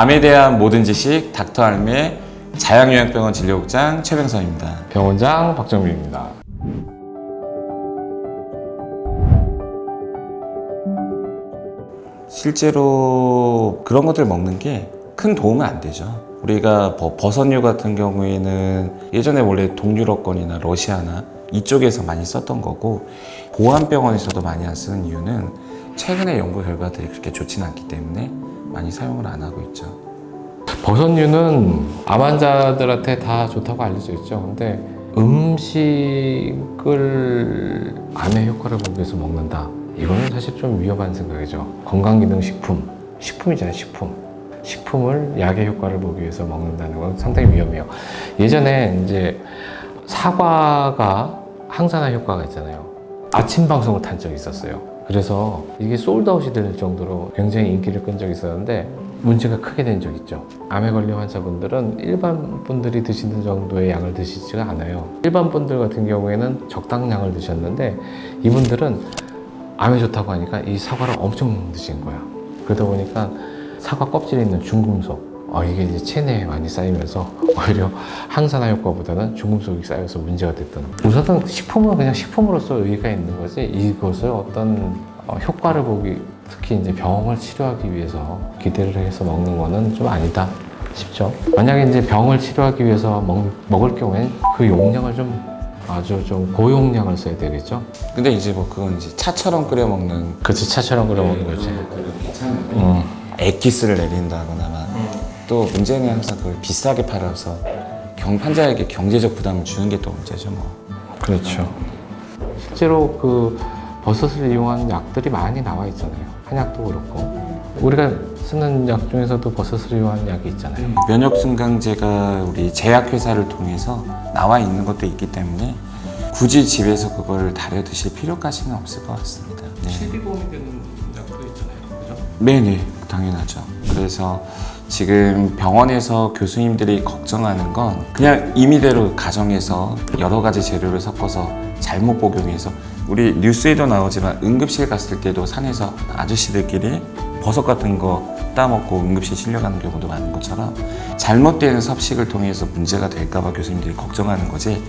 암에 대한 모든 지식 닥터 알미의 자양요양병원 진료국장 최병선입니다. 병원장 박정민입니다. 실제로 그런 것들 먹는 게 큰 도움은 안 되죠. 우리가 버- 버섯류 같은 경우에는 예전에 원래 동유럽권이나 러시아나 이쪽에서 많이 썼던 거고 보안병원에서도 많이 안 쓰는 이유는 최근의 연구 결과들이 그렇게 좋지는 않기 때문에 많이 사용을 안 하고 있죠. 버섯류는 암 환자들한테 다 좋다고 알려져 있죠. 근데 음식을 암의 효과를 보기 위해서 먹는다. 이거는 사실 좀 위험한 생각이죠. 건강기능식품, 식품이잖아요, 식품. 식품을 약의 효과를 보기 위해서 먹는다는 건 상당히 위험해요. 예전에 이제 사과가 항산화 효과가 있잖아요. 아침 방송을 탄 적이 있었어요. 그래서 이게 솔드아웃이 될 정도로 굉장히 인기를 끈 적이 있었는데 문제가 크게 된 적 있죠. 암에 걸린 환자분들은 일반 분들이 드시는 정도의 양을 드시지가 않아요. 일반 분들 같은 경우에는 적당량을 드셨는데 이분들은 암에 좋다고 하니까 이 사과를 엄청 드신 거야. 그러다 보니까 사과 껍질에 있는 중금속, 어, 이게 이제 체내에 많이 쌓이면서 오히려 항산화 효과보다는 중금속이 쌓여서 문제가 됐던. 우선은 식품은 그냥 식품으로서 의의가 있는 거지 이것을 어떤 어, 효과를 보기, 특히 이제 병을 치료하기 위해서 기대를 해서 먹는 거는 좀 아니다 싶죠. 만약에 이제 병을 치료하기 위해서 먹, 먹을 경우엔 그 용량을 좀 아주 좀 고용량을 써야 되겠죠. 근데 이제 뭐 그건 이제 차처럼 끓여 먹는 그치 차처럼 끓여 먹는 거지. 괜찮은데 음. 액기스를 내린다거나 또 문제는 항상 그걸 비싸게 팔아서 경 환자에게 경제적 부담을 주는 게 또 문제죠 뭐. 그렇죠. 실제로 그 버섯을 이용한 약들이 많이 나와 있잖아요. 한약도 그렇고. 우리가 쓰는 약 중에서도 버섯을 이용한 약이 있잖아요. 면역 증강제가 우리 제약 회사를 통해서 나와 있는 것도 있기 때문에 굳이 집에서 그걸 다려 드실 필요까지는 없을 것 같습니다. 네. 실비보험이 되는 약도 있잖아요. 그죠? 네네 당연하죠. 그래서 지금 병원에서 교수님들이 걱정하는 건 그냥 임의대로 가정에서 여러 가지 재료를 섞어서 잘못 복용해서 우리 뉴스에도 나오지만 응급실 갔을 때도 산에서 아저씨들끼리 버섯 같은 거 따먹고 응급실 실려가는 경우도 많은 것처럼 잘못된 섭식을 통해서 문제가 될까봐 교수님들이 걱정하는 거지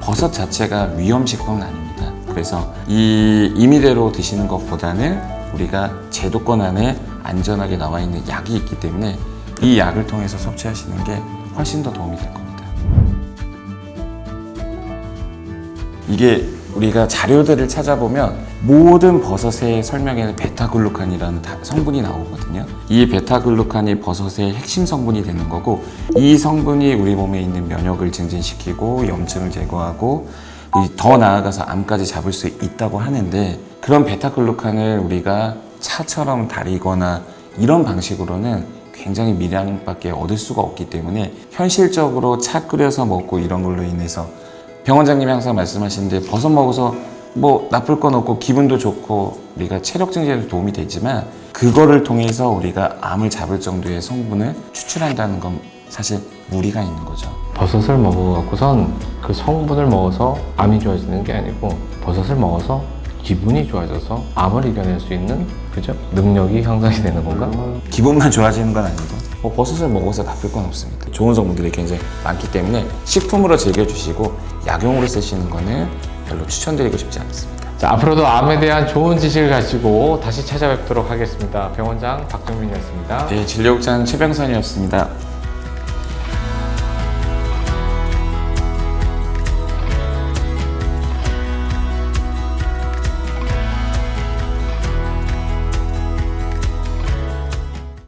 버섯 자체가 위험식품은 아닙니다. 그래서 이 임의대로 드시는 것보다는 우리가 제도권 안에 안전하게 나와 있는 약이 있기 때문에 이 약을 통해서 섭취하시는 게 훨씬 더 도움이 될 겁니다. 이게 우리가 자료들을 찾아보면 모든 버섯의 설명에는 베타글루칸이라는 다- 성분이 나오거든요. 이 베타글루칸이 버섯의 핵심 성분이 되는 거고 이 성분이 우리 몸에 있는 면역을 증진시키고 염증을 제거하고 이더 나아가서 암까지 잡을 수 있다고 하는데 그런 베타글루칸을 우리가 차처럼 다리거나 이런 방식으로는 굉장히 미량밖에 얻을 수가 없기 때문에 현실적으로 차 끓여서 먹고 이런 걸로 인해서 병원장님이 항상 말씀하시는데 버섯 먹어서 뭐 나쁠 건 없고 기분도 좋고 우리가 체력 증진에도 도움이 되지만 그거를 통해서 우리가 암을 잡을 정도의 성분을 추출한다는 건 사실 무리가 있는 거죠. 버섯을 먹어갖고선 그 성분을 먹어서 암이 좋아지는 게 아니고 버섯을 먹어서 기분이 좋아져서 암을 이겨낼 수 있는 그죠? 능력이 향상이 되는 건가? 기분만 좋아지는 건 아니고 뭐 버섯을 먹어서 나쁠 건 없습니다. 좋은 성분들이 굉장히 많기 때문에 식품으로 즐겨주시고 약용으로 쓰시는 거는 별로 추천드리고 싶지 않습니다. 자, 앞으로도 암에 대한 좋은 지식을 가지고 다시 찾아뵙도록 하겠습니다. 병원장 박정민이었습니다. 네, 진료국장 최병선이었습니다.